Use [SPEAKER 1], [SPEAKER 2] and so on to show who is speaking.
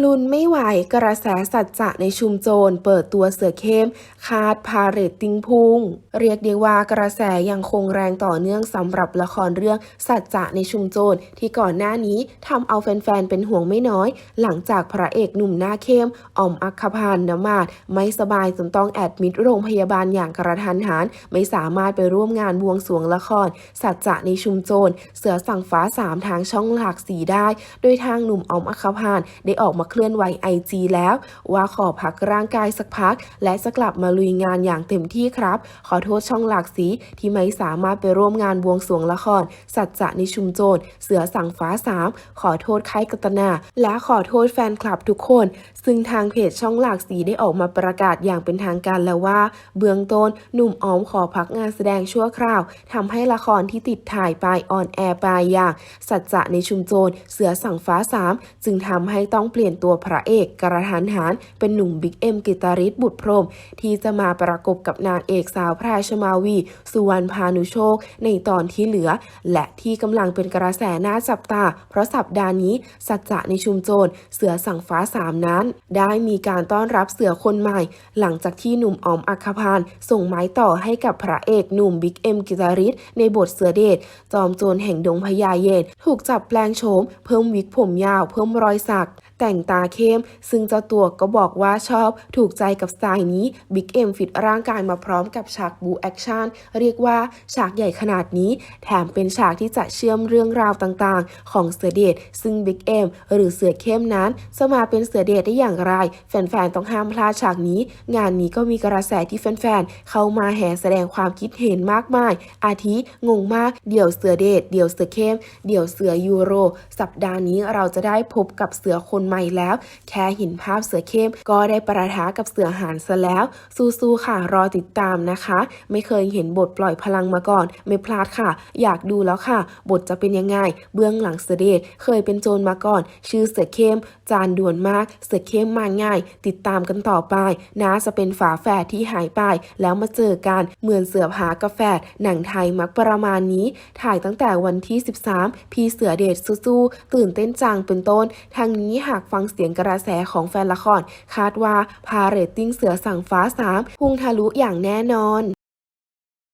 [SPEAKER 1] ลุนไม่ไหวกระแสสัจจะในชุมโจรเปิดตัวเสือเข้ม คาดพาเรตติ้งพุ่ง เรียกได้ว่ากระแสยังคงแรงต่อเนื่องสำหรับละครเรื่องสัจจะในชุมโจรที่ก่อนหน้านี้ทำเอาแฟนๆ เป็นห่วงไม่น้อย หลังจากพระเอกหนุ่มหน้าเข้มอ่อมอัคคพานนมาดไม่สบายจนต้องแอดมิดโรงพยาบาลอย่างกระทันหันไม่สามารถไปร่วมงานบวงสวงละคร สัจจะในชุมโจรเสือสั่งฟ้าสามทางช่องหลากสีได้ โดยทางหนุ่มออมอัคคพานได้ออกมาเคลื่อนไหวไอจีแล้ว ว่าขอพักร่างกายสักพัก และจะกลับมาลุยงานอย่างเต็มที่ครับ ขอโทษช่องหลากสีที่ไม่สามารถไปร่วมงานบวงสรวงละคร สัจจะในชุมโจรเสือสั่งฟ้าสามขอโทษค่ายกัตนา และขอโทษแฟนคลับทุกคน ซึ่งทางเพจช่องหลากสีได้ออกมาประกาศอย่างเป็นทางการแล้วว่า เบื้องต้นหนุ่มออมขอพักงานแสดงชั่วคราวทำให้ละครที่ติดถ่ายไปออนแอร์ไปอย่าง สัจจะในชุมโจรเสือสั่งฟ้าสามจึงทำให้ต้องเปลี่ยนตัวพระเอกกระทันหันเป็นหนุ่มบิ๊กเอ็มกิตาริศบุตรพรม ที่จะมาประกบกับนางเอกสาวพระราชมาวี สุวรรณพานุโชค ในตอนที่เหลือ และที่กำลังเป็นกระแสน่าจับตา เพราะสัปดาห์นี้สัจจะในชุมโจรเสือสั่งฟ้าสามนั้น ได้มีการต้อนรับเสือคนใหม่ หลังจากที่หนุ่มออมอัคพานส่งไม้ต่อให้กับพระเอกหนุ่มบิ๊กเอ็มกิตาริศในบทเสือเดชจอมโจรแห่งดงพญาเย็นถูกจับแปลงโฉมเพิ่มวิกผมยาว เพิ่มรอยสัก แต่งตาเข้ม ซึ่งเจ้าตัวก็บอกว่าชอบถูกใจกับสไตล์นี้บิ๊กเอ็มฟิตร่างกายมาพร้อมกับฉากบูแอคชั่นเรียกว่าฉากใหญ่ขนาดนี้ แถมเป็นฉากที่จะเชื่อมเรื่องราวต่างๆ ของเสือเดชซึ่งบิ๊กเอ็มหรือเสือเข้มนั้นจะมาเป็นเสือเดชได้อย่างไร แฟนๆต้องห้ามพลาดฉากนี้ งานนี้ก็มีกระแสที่แฟนๆเข้ามาแห่แสดงความคิดเห็นมากมาย อาทิงงมากเดี่ยวเสือเดชเดี่ยวเสือเข้ม เดี่ยวเสือยูโร สัปดาห์นี้เราจะได้พบกับเสือคนใหม่แล้ว แค่เห็นภาพเสือเข้มก็ได้ประทะกับเสือหานซะแล้ว สู้ๆค่ะ รอติดตามนะคะ ไม่เคยเห็นบทปล่อยพลังมาก่อน ไม่พลาดค่ะ อยากดูแล้วค่ะ บทจะเป็นยังไง เบื้องหลังเสด็จเคยเป็นโจรมาก่อน ชื่อเสือเข้ม จานด่วนมากเสือเข้มมาง่าย ติดตามกันต่อไปน่าจะเป็นฝาแฝดที่หายไป แล้วมาเจอกันเหมือนเสือผากาแฟดหนังไทยมักประมาณนี้ ถ่ายตั้งแต่วันที่ 13 พี่เสือเดชสู้ๆตื่นเต้นจังเป็นต้น ทางนี้หากฟังเสียงกระแสของแฟนละคร คาดว่าพาเรตติ้งเสือสั่งฟ้า 3 พุ่งทะลุอย่างแน่นอน